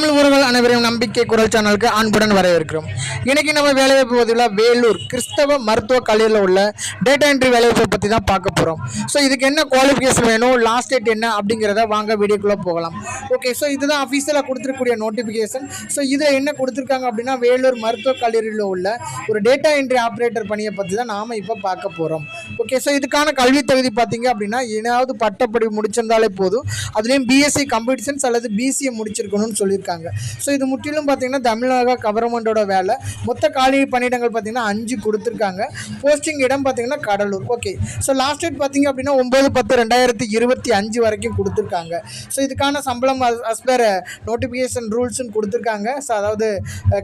தமிழ் உறவுகள் அனைவரையும் நம்பிக்கை குரல் சேனலுக்கு அன்புடன் வரவேற்கிறோம். இன்னைக்கு நம்ம வேலைவாய்ப்பு பதிவில் வேலூர் கிறிஸ்தவ மருத்துவ கல்லூரியில் உள்ள டேட்டா என்ட்ரி வேலைவாய்ப்பை பற்றி தான் பார்க்க போகிறோம் ஸோ இதுக்கு என்ன குவாலிஃபிகேஷன் வேணும் லாஸ்ட் டேட் என்ன அப்படிங்கிறத வாங்க வீடியோக்குள்ளே போகலாம். ஓகே ஸோ இதுதான் அஃபீஷியலாக கொடுத்துருக்கூடிய நோட்டிஃபிகேஷன் ஸோ இதில் என்ன கொடுத்துருக்காங்க அப்படின்னா வேலூர் மருத்துவ கல்லூரியில் உள்ள ஒரு டேட்டா என்ட்ரி ஆப்ரேட்டர் பணியை பற்றி தான் நாம் இப்போ பார்க்க போகிறோம் ஓகே ஸோ இதுக்கான கல்வி தகுதி பார்த்தீங்க அப்படின்னா ஏதாவது பட்டப்படி முடிச்சிருந்தாலே போதும். அதுலேயும் பிஎஸ்சி கம்ப்யூட்டர் சயின்ஸ் அல்லது பிசிஏ முடிச்சிருக்கணும்னு சொல்லியிருக்காங்க. ஸோ இது முற்றிலும் பார்த்தீங்கன்னா தமிழக கவர்மெண்டோட வேலை. மொத்த காலி பணியிடங்கள் பார்த்தீங்கன்னா அஞ்சு கொடுத்துருக்காங்க. போஸ்டிங் இடம் பார்த்தீங்கன்னா Cuddalore. Okay so last date பார்த்தீங்க அப்படின்னா ஒம்பது பத்து ரெண்டாயிரத்தி இருபத்தி அஞ்சு வரைக்கும் கொடுத்துருக்காங்க. ஸோ இதுக்கான சம்பளம் அஸ் பேர் நோட்டிஃபிகேஷன் ரூல்ஸ்னு கொடுத்துருக்காங்க. ஸோ அதாவது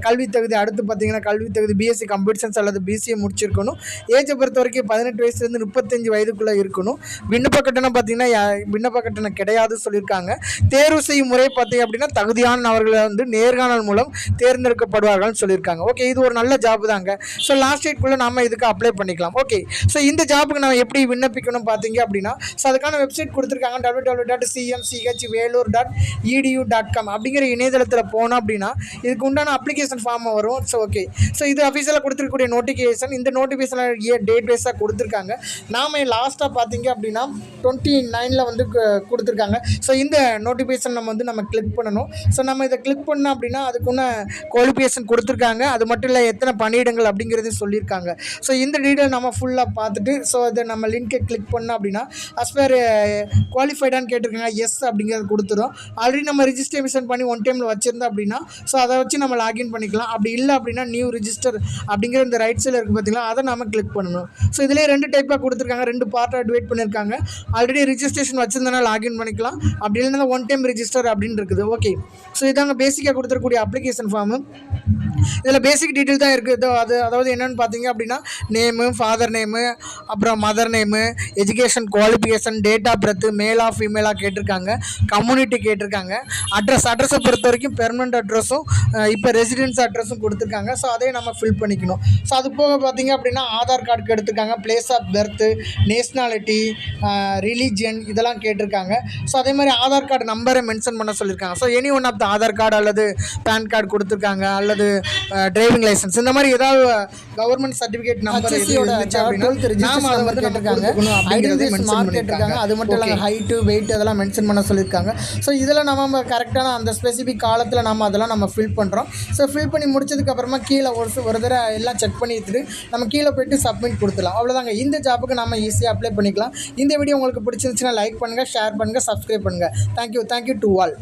கல்வி தகுதி அடுத்து பார்த்தீங்கன்னா கல்வி தகுதி பிஎஸ்சி கம்ப்யூட்டர் சயின்ஸ் அல்லது பிசிஏ முடிச்சிருக்கணும். ஏஜை பொறுத்த வரைக்கும் பதினெட்டு வயசுலேருந்து முப்பத்தஞ்சு வயதுக்குள்ளே இருக்கணும். விண்ணப்ப கட்டணம் பார்த்தீங்கன்னா விண்ணப்ப கட்டணம் கிடையாதுன்னு சொல்லியிருக்காங்க. தேர்வு செய்யும் முறை பார்த்தீங்க அப்படின்னா தகுதியான நபர்களை வந்து நேர்காணல் மூலம் தேர்ந்தெடுக்கப்படுவார்கள்னு சொல்லியிருக்காங்க. ஓகே இது ஒரு நல்ல ஜாப் தாங்க. ஸோ லாஸ்ட் டேட்குள்ளே நம்ம இதுக்கு அப்ளை பண்ணிக்கலாம். ஓகே ஸோ இந்த ஜாப்புக்கு நம்ம எப்படி விண்ணப்பிக்கணும் பார்த்தீங்க அப்படின்னா ஸோ அதுக்கான வெப்சைட் கொடுத்துருக்காங்க W W dot CMCH Vellore dot edu dot com அப்படிங்கிற இணையதளத்தில் போனோம் அப்படின்னா இதுக்கு உண்டான அப்ளிகேஷன் ஃபார்ம் வரும். ஸோ ஓகே ஸோ இது அஃபீஷியலாக கொடுத்துருக்கக்கூடிய நோட்டிஃபிகேஷன் இந்த நோட்டிஃபிகேஷனில் டேட் வைஸாக கொடுத்துருக்காங்க. நாம லாஸ்ட்டாக பார்த்தீங்க அப்படின்னா டுவெண்ட்டி நைனில் வந்து கு- கொடுத்துருக்காங்க. ஸோ இந்த நோட்டிஃபிகேஷன் நம்ம வந்து நம்ம கிளிக் பண்ணணும். ஸோ நம்ம இதை கிளிக் பண்ணோம் அப்படின்னா அதுக்குன்னு குவாலிஃபிகேஷன் கொடுத்துருக்காங்க. அது மட்டும் இல்லை எத்தனை பணியிடங்கள் அப்படிங்கிறது சொல்லியிருக்காங்க. ஸோ இந்த டீட்டெயில் நம்ம ஃபுல்லாக பார்த்துட்டு ஸோ அதை நம்ம லிங்கை கிளிக் பண்ணோம் அப்படின்னா அஸ் பேர் குவாலிஃபைடான்னு கேட்டிருக்காங்க எஸ் அப்படிங்கிறது கொடுத்துரும். ஆல்ரெடி நம்ம ரிஜிஸ்ட்ரேஷன் பண்ணி ஒன் டைமில் வச்சுருந்தோம் அப்படின்னா ஸோ அதை வச்சு நம்ம லாகின் பண்ணிக்கலாம். அப்படி இல்லை அப்படின்னா நியூ ரிஜிஸ்டர் அப்படிங்கிற இந்த ரைட் சைடில் இருக்குது பார்த்தீங்களா அதை நம்ம கிளிக் பண்ணணும். ஸோ இதிலே ரெண்டு டைப்பாக கொடுத்துருக்காங்க ரெண்டு பார்ட்டாக டிவைட் பண்ணியிருக்காங்க ஆல்ரெடி ரிஜிஸ்ட்ரேஷன் வச்சிருந்தனா லாகின் பண்ணிக்கலாம். அப்படி இல்லைன்னா ஒன் டைம் ரிஜிஸ்டர் அப்படின்னு இருக்குது. ஓகே ஸோ இதாங்க பேசிக்காக கொடுத்துருக்கூடிய அப்ளிகேஷன் ஃபார்மு இதில் பேசிக் டீட்டெயில் தான் இருக்குது அது அதாவது என்னென்னு பார்த்தீங்க அப்படின்னா நேமு ஃபாதர் நேமு அப்புறம் mother name education qualification date of birth மேலாக ஃபீமேலாக கேட்டிருக்காங்க. கம்யூனிட்டி கேட்டிருக்காங்க. அட்ரஸ் அட்ரஸை பொறுத்த வரைக்கும் பெர்மனண்ட் அட்ரஸும் இப்போ ரெசிடென்ஸ் அட்ரஸும் கொடுத்துருக்காங்க. ஸோ அதையும் நம்ம ஃபில் பண்ணிக்கணும். ஸோ அது போக பார்த்தீங்க அப்படின்னா ஆதார் கார்டு எடுத்துருக்காங்க. Place of birth nationality religion இதெல்லாம் கேட்டிருக்காங்க. ஸோ அதே மாதிரி ஆதார் கார்டு நம்பரை மென்ஷன் பண்ண சொல்லியிருக்காங்க. So any one of the Aadhaar card அல்லது பேன் கார்டு கொடுத்துருக்காங்க அல்லது டிரைவிங் லைசன்ஸ் இந்த மாதிரி ஏதாவது கவர்மெண்ட் சர்டிஃபிகேட் நம்பர் நாம அதை வந்து கேட்டிருக்காங்க. ஐடென்டி மார்க் கேட்டிருக்காங்க. அது மட்டும் இல்லாமல் ஹைட்டு வெயிட் அதெல்லாம் மென்ஷன் பண்ண சொல்லியிருக்காங்க. ஸோ இதெல்லாம் நம்ம கரெக்டான அந்த ஸ்பெசிஃபிக் காலத்தில் நம்ம அதெல்லாம் நம்ம ஃபில் பண்ணுறோம் ஸோ ஃபில் பண்ணி முடிச்சதுக்கப்புறமா கீழே ஒரு ஒரு தடவை எல்லாம் செக் பண்ணி நம்ம கீழே போய்ட்டு சப்மிட் கொடுத்துலாம் அவ்வளோதாங்க இந்த ஜாப்புக்கு நம்ம ஈஸியாக அப்ளை பண்ணிக்கலாம். இந்த வீடியோ உங்களுக்கு பிடிச்சிருந்துச்சுன்னா லைக் பண்ணுங்கள் ஷேர் பண்ணுங்கள் சப்ஸ்கிரைப் பண்ணுங்கள் தேங்க்யூ தேங்க்யூ டு ஆல்